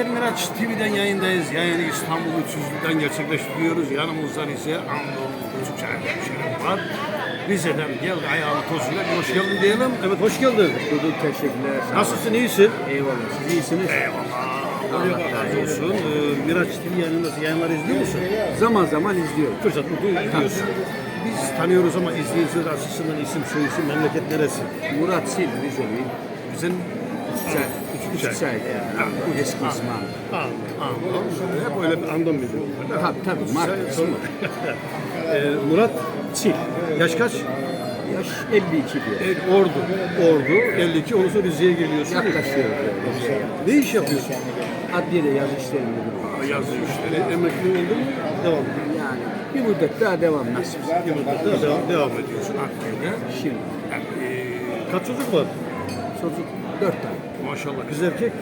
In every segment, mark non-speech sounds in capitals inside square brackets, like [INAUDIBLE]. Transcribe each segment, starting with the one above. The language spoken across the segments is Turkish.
Bizler Miraç TV'den yayındayız. Yayını İstanbul Üçsüzlük'ten gerçekleştiriyoruz. Yanımızda ise Anadolu Küçükçay hemşehrim var. Rize'den geldi ayağını tozuyla. Hoş geldin diyelim. Evet hoş geldin. Bulduk teşekkürler. Nasılsın iyisin? Eyvallah. Siz iyisiniz. Eyvallah. Allah razı olsun. Ee, Miraç TV yayınındaki yayınları izliyor musun? Zaman zaman izliyorum. Fırsat bulduğu izliyorsun. Biz tanıyoruz ama izleyiciler açısından isim, soy isim, memleket neresi? Murat Sil Rizeli. Bizim Çay. Üç çay. Çay yani. Eski ismi. Al, al. Hep öyle bir andam bizim. Tabii tabii. Marka ismi. [LAUGHS] Ee, Murat Sil. Yaş kaç? Yaş 52 diyor. E, Ordu. Ordu. 52. Ondan sonra Rize'ye geliyorsun. Yaklaşıyor. Rize'ye. Ne iş yapıyorsun? Adliyede yazı işlerinde duruyor. Yazı işleri. Emekli oldun mu? Devam. Yani bir müddet daha devam nasip. Bir müddet daha devam, devam ediyorsun aktivite. Şimdi Yani, e, kaç çocuk var? çocuk 4 tane. Maşallah. Kız erkek.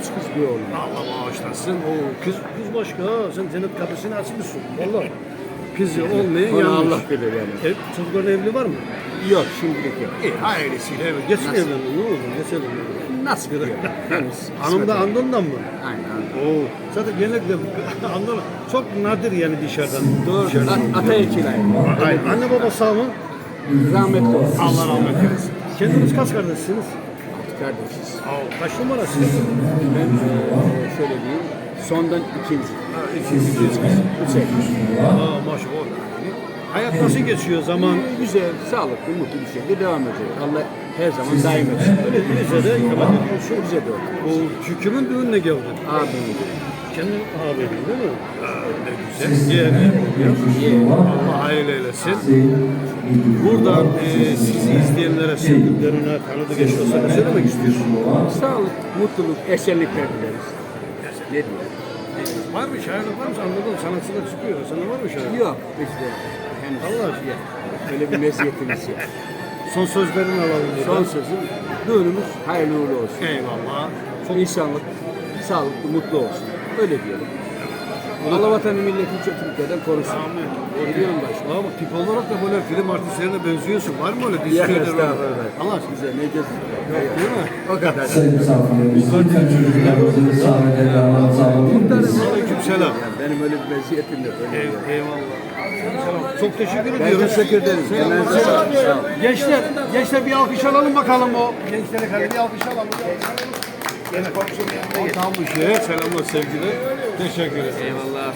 Üç kız bir oğlum. Allah bağışlasın. O kız kız başka. ha. Sen cennet kapısını açmışsın. Vallahi. Kızı olmayan yanlış. Allah bilir yani. E, çocukların evli var mı? Yok şimdilik yok. İyi, hayırlısıyla evet. Geçin Nasıl? evlenin. Ne oldu? Geçelim. Nasıl diyor? [LAUGHS] Hanım da Andon'dan mı? Aynen. Oo. Zaten genellikle [LAUGHS] Andon çok nadir yani dışarıdan. Doğru. Dışarıdan. At- Atayakiler. Hayır. Anne baba sağ mı? Rahmetli olsun. Allah rahmet eylesin. Kendiniz kaç kardeşsiniz? Kardeşiz. Aa, kaç numarasınız? Ben eee, şöyle diyeyim. Sondan ikinci. Ha, ikinci. Üç evlilik. Aa, maşallah. Hayat nasıl geçiyor zaman? Güzel, sağlıklı, mutlu bir şekilde devam edecek. Allah her zaman daim etsin. Öyle Rize'de ikamet ediyorsun. Rize'de oldu. O hükümün düğününe geldin. Abim Kendin ağabeyim değil mi? Ha, ne güzel. Yeğeni oluyor. Allah hayırlı eylesin. Buradan e, sizi izleyenlere, sevdiklerine, tanıdık eşyasına ne söylemek istiyorsun? Sağlık, mutluluk, esenlikler dileriz. Ne diyeyim? Var mı şairlik var mı? Anladım sanatçılar çıkıyor. Sana var mı şairlik? Yok, bizde henüz Allah aşkına. Öyle bir meziyetimiz yok. Son sözlerini alalım. Son buradan. sözüm, düğünümüz hayırlı uğurlu olsun. Eyvallah. Çok insanlık, sağlıklı, mutlu olsun. Öyle diyelim. Allah vatanı milleti kötülüklerden korusun. Amin. Biliyorum başka. Ama tip olarak da böyle film artistlerine benziyorsun. Var mı öyle Ya rol? estağfurullah. Allah aşkına. Bize ne gözü? Değil mi? O kadar. Sayın misafirlerimiz. Aleyküm selam. Yani benim öyle bir meziyetim yok. Öyle. Eyvallah. Selam. Çok teşekkür Ben teşekkür ederim. Sağlık. Sağ olun. Gençler, gençler bir alkış alalım bakalım o. Gençlere kadar bir alkış alalım. Evet, komşum yanına Selamlar sevgiler. Teşekkür ederim. Eyvallah.